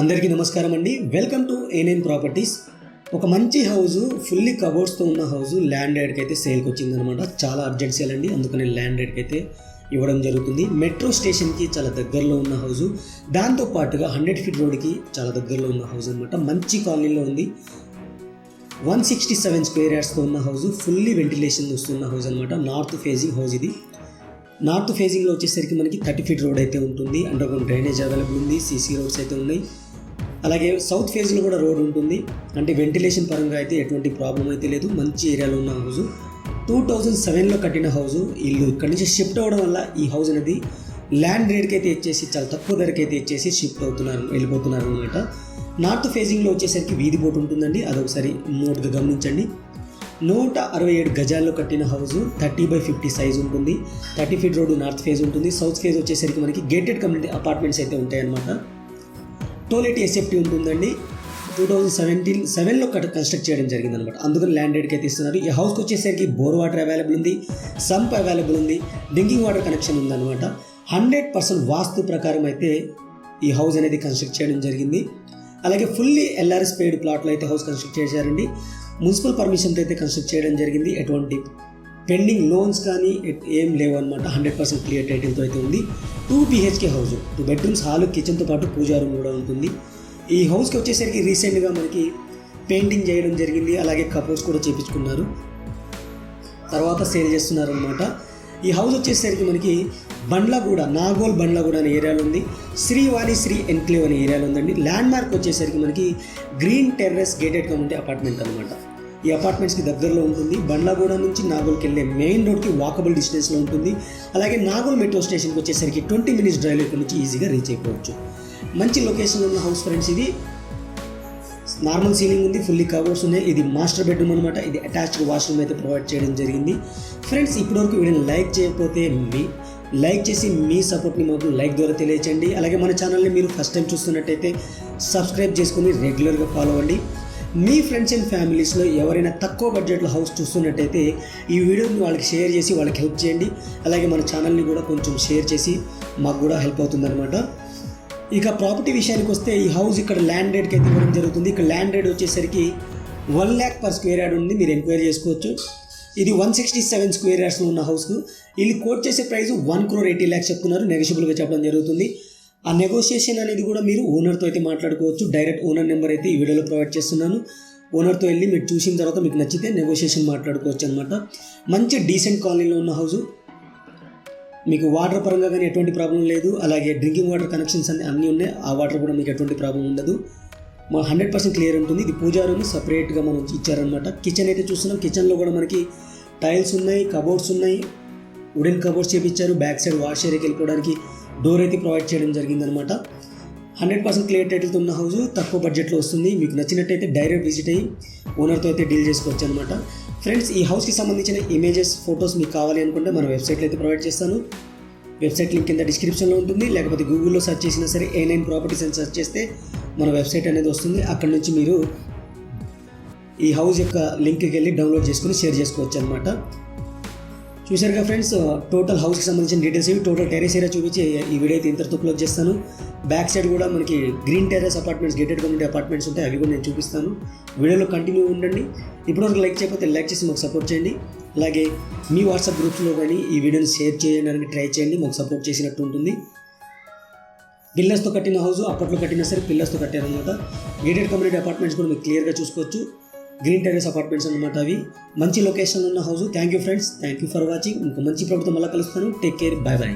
అందరికీ నమస్కారం అండి. వెల్కమ్ టు ఏనేన్ ప్రాపర్టీస్ ఒక మంచి హౌస్ ఫుల్లీ కబోర్డ్స్తో ఉన్న హౌస్ ల్యాండ్ రేట్కి అయితే సేల్కి వచ్చిందనమాట చాలా అర్జెంట్ సేల్ అండి. అందుకని ల్యాండ్ రేట్కి అయితే ఇవ్వడం జరుగుతుంది. మెట్రో స్టేషన్కి చాలా దగ్గరలో ఉన్న హౌస్ దాంతో పాటుగా హండ్రెడ్ ఫీట్ రోడ్కి చాలా దగ్గరలో ఉన్న హౌస్ అనమాట మంచి కాలనీలో ఉంది. వన్ సిక్స్టీ సెవెన్ స్క్వేర్ యార్డ్స్తో ఉన్న హౌస్ ఫుల్లీ వెంటిలేషన్ వస్తున్న హౌస్ అనమాట నార్త్ ఫేజింగ్ హౌస్ ఇది. నార్త్ ఫేజింగ్లో వచ్చేసరికి మనకి థర్టీ ఫీట్ రోడ్ అయితే ఉంటుంది. అండర్ గ్రౌండ్ డ్రైనేజ్ అవైలబుల్ ఉంది సీసీ రోడ్స్ అయితే ఉన్నాయి. అలాగే సౌత్ ఫేజ్లో కూడా రోడ్ ఉంటుంది. అంటే వెంటిలేషన్ పరంగా అయితే ఎటువంటి ప్రాబ్లం అయితే లేదు. మంచి ఏరియాలో ఉన్న హౌస్. టూ థౌజండ్ సెవెన్లో కట్టిన హౌస్. ఇల్లు ఇక్కడి నుంచి షిఫ్ట్ అవ్వడం వల్ల ఈ హౌస్ అనేది ల్యాండ్ రేట్కి అయితే ఇచ్చేసి చాలా తక్కువ ధరకి అయితే ఇచ్చేసి షిఫ్ట్ అవుతున్నారు వెళ్ళిపోతున్నారు అనమాట నార్త్ ఫేజింగ్లో వచ్చేసరికి వీధి బోట్ ఉంటుందండి. అదొకసారి నోట్గా గమనించండి. నూట అరవై ఏడు గజాల్లో కట్టిన house thirty by fifty size ఉంటుంది. Thirty feet road north face ఉంటుంది. సౌత్ ఫేజ్ వచ్చేసరికి మనకి గేటెడ్ కమ్యూనిటీ అపార్ట్మెంట్స్ అయితే ఉంటాయన్నమాట. టోలెట్ ఎస్ఎఫ్టీ ఉంటుందండి. టూ థౌజండ్ సెవెంటీన్ సెవెన్లో కన్స్ట్రక్ట్ చేయడం జరిగింది అనమాట అందుకని ల్యాండ్ రేట్కి అయితే ఇస్తున్నారు. ఈ హౌస్కి వచ్చేసరికి బోర్ వాటర్ అవైలబుల్ ఉంది. సంప్ అవైలబుల్ ఉంది. డ్రింకింగ్ వాటర్ కనెక్షన్ ఉందన్నమాట. హండ్రెడ్ పర్సెంట్ వాస్తు ప్రకారం అయితే ఈ హౌస్ అనేది కన్స్ట్రక్ట్ చేయడం జరిగింది. అలాగే ఫుల్లీ ఎల్ఆర్ఎస్ పేడ్ ప్లాట్లో అయితే హౌస్ కన్స్ట్రక్ట్ చేశారండి. మున్సిపల్ పర్మిషన్తో అయితే కన్స్ట్రక్ట్ చేయడం జరిగింది. ఎటువంటి పెండింగ్ లోన్స్ కానీ ఏం లేవు అనమాట హండ్రెడ్ పర్సెంట్ క్లియర్ టైటిల్తో అయితే ఉంది. Two BHK house two bedrooms hall కిచెన్తో పాటు పూజా రూమ్ కూడా ఉంటుంది. ఈ హౌస్కి వచ్చేసరికి రీసెంట్గా మనకి పెయింటింగ్ చేయడం జరిగింది. అలాగే కపోర్స్ కూడా చేపించుకున్నారు. తర్వాత సేల్ చేస్తున్నారు అనమాట ఈ హౌస్ వచ్చేసరికి మనకి బండ్లగూడ నాగోల్ బండ్లగూడ అనే ఏరియాలో ఉంది. శ్రీవాణి శ్రీ ఎన్క్లేవ్ అనే ఏరియాలో ఉందండి. ల్యాండ్ మార్క్ వచ్చేసరికి మనకి green terrace gated community apartment అనమాట ఈ అపార్ట్మెంట్స్కి దగ్గరలో ఉంటుంది. బండ్లగూడ నుంచి నాగోల్కి వెళ్ళే మెయిన్ రోడ్కి వాకబుల్ డిస్టెన్స్లో ఉంటుంది. అలాగే నాగోల్ మెట్రో స్టేషన్కి వచ్చేసరికి ట్వంటీ మినిట్స్ డ్రైవ్ ఇక్కడ నుంచి ఈజీగా రీచ్ అయిపోవచ్చు. మంచి లొకేషన్ ఉన్న హౌస్ ఫ్రెండ్స్ ఇది నార్మల్ సీలింగ్ ఉంది ఫుల్లీ కవర్స్ ఉన్నాయి. ఇది మాస్టర్ బెడ్రూమ్ అనమాట ఇది అటాచ్డ్ వాష్రూమ్ అయితే ప్రొవైడ్ చేయడం జరిగింది. ఫ్రెండ్స్ ఇప్పటివరకు వీడియోని లైక్ చేయకపోతే మీ లైక్ చేసి మీ సపోర్ట్ని మాకు లైక్ ద్వారా తెలియచేయండి. అలాగే మన ఛానల్ని మీరు ఫస్ట్ టైం చూస్తున్నట్టయితే సబ్స్క్రైబ్ చేసుకుని రెగ్యులర్గా ఫాలో అవ్వండి. మీ ఫ్రెండ్స్ అండ్ ఫ్యామిలీస్లో ఎవరైనా తక్కువ బడ్జెట్లో హౌస్ చూస్తున్నట్టయితే ఈ వీడియోని వాళ్ళకి షేర్ చేసి వాళ్ళకి హెల్ప్ చేయండి. అలాగే మన ఛానల్ని కూడా కొంచెం షేర్ చేసి మాకు కూడా హెల్ప్ అవుతుందన్నమాట. ఇక ప్రాపర్టీ విషయానికి వస్తే ఈ హౌస్ ఇక్కడ ల్యాండ్ రేట్కి అయితే ఇవ్వడం జరుగుతుంది. ఇక్కడ ల్యాండ్ రేట్ వచ్చేసరికి one lakh per square yard ఉంది. మీరు ఎంక్వైరీ చేసుకోవచ్చు. ఇది వన్ సిక్స్టీ సెవెన్ స్క్వేర్ యార్డ్స్లో ఉన్న హౌస్కు వీళ్ళు కోట్ చేసే price one crore eighty lakhs చెప్తున్నారు. నెగోషియబుల్గా చెప్పడం జరుగుతుంది. ఆ నెగోషియేషన్ అనేది కూడా మీరు ఓనర్తో అయితే మాట్లాడుకోవచ్చు. డైరెక్ట్ ఓనర్ నెంబర్ అయితే ఈ వీడియోలో ప్రొవైడ్ చేస్తున్నాను. ఓనర్తో వెళ్ళి మీరు చూసిన తర్వాత మీకు నచ్చితే నెగోషియేషన్ మాట్లాడుకోవచ్చు అనమాట మంచి డీసెంట్ కాలనీలో ఉన్న హౌస్ మీకు వాటర్ పరంగా కానీ ఎటువంటి ప్రాబ్లం లేదు. అలాగే డ్రింకింగ్ వాటర్ కనెక్షన్స్ అన్ని అన్నీ ఉన్నాయి. ఆ వాటర్ కూడా మీకు ఎటువంటి ప్రాబ్లం ఉండదు. మా హండ్రెడ్ పర్సెంట్ క్లియర్ ఉంటుంది. ఇది పూజా రూమ్ సపరేట్గా మనం ఇచ్చారనమాట కిచెన్ అయితే చూస్తున్నాం. కిచెన్లో కూడా మనకి టైల్స్ ఉన్నాయి కబోర్డ్స్ ఉన్నాయి. వుడెన్ కబోర్డ్స్ చేపించారు. బ్యాక్ సైడ్ వాష్ ఏరియాకి వెళ్ళిపోవడానికి డోర్ అయితే ప్రొవైడ్ చేయడం జరిగిందనమాట హండ్రెడ్ పర్సెంట్ క్లియర్ టైటిల్తో ఉన్న హౌస్ తక్కువ బడ్జెట్లో వస్తుంది. మీకు నచ్చినట్టయితే డైరెక్ట్ విజిట్ అయ్యి ఓనర్తో అయితే డీల్ చేసుకోవచ్చు అనమాట ఫ్రెండ్స్ ఈ హౌస్కి సంబంధించిన ఇమేజెస్ ఫొటోస్ మీకు కావాలి అనుకుంటే మన వెబ్సైట్లో అయితే ప్రొవైడ్ చేస్తాను. వెబ్సైట్ లింక్ కింద డిస్క్రిప్షన్లో ఉంటుంది. లేకపోతే గూగుల్లో సెర్చ్ చేసినా సరే ఏ నైన్ ప్రాపర్టీస్ అని సెర్చ్ చేస్తే మన వెబ్సైట్ అనేది వస్తుంది. అక్కడ నుంచి మీరు ఈ హౌస్ యొక్క లింక్కి వెళ్ళి డౌన్లోడ్ చేసుకుని షేర్ చేసుకోవచ్చు అనమాట చూశారుగా ఫ్రెండ్స్ టోటల్ హౌస్కి సంబంధించిన డీటెయిల్స్ ఇవి టోటల్ టెరెస్ ఏరియా చూపించి ఈ వీడియో అయితే ఇంతటితో క్లోజ్ చేస్తాను. బ్యాక్ సైడ్ కూడా మనకి green terrace apartments gated community apartments ఉంటాయి. అవి కూడా నేను చూపిస్తాను. వీడియోలో కంటిన్యూ ఉండండి. ఇప్పటివరకు లైక్ చేయకపోతే లైక్ చేసి మాకు సపోర్ట్ చేయండి. అలాగే మీ వాట్సాప్ గ్రూప్స్లో కానీ ఈ వీడియోని షేర్ చేయడానికి ట్రై చేయండి. మాకు సపోర్ట్ చేసినట్టు ఉంటుంది. పిల్లర్స్తో కట్టిన హౌస్ అప్పట్లో కట్టినా సరే పిల్లర్స్తో కట్టారనమాట గేటెడ్ కమ్యూనిటీ అపార్ట్మెంట్స్ కూడా మీకు క్లియర్గా చూసుకోవచ్చు. గ్రీన్ టెరెస్ అపార్ట్మెంట్స్ అనమాట అవి. మంచి లొకేషన్ ఉన్న house thank you friends thank you for watching ఇంకో మంచి ప్రభుత్వం మళ్ళీ కలుస్తాను. Take care bye bye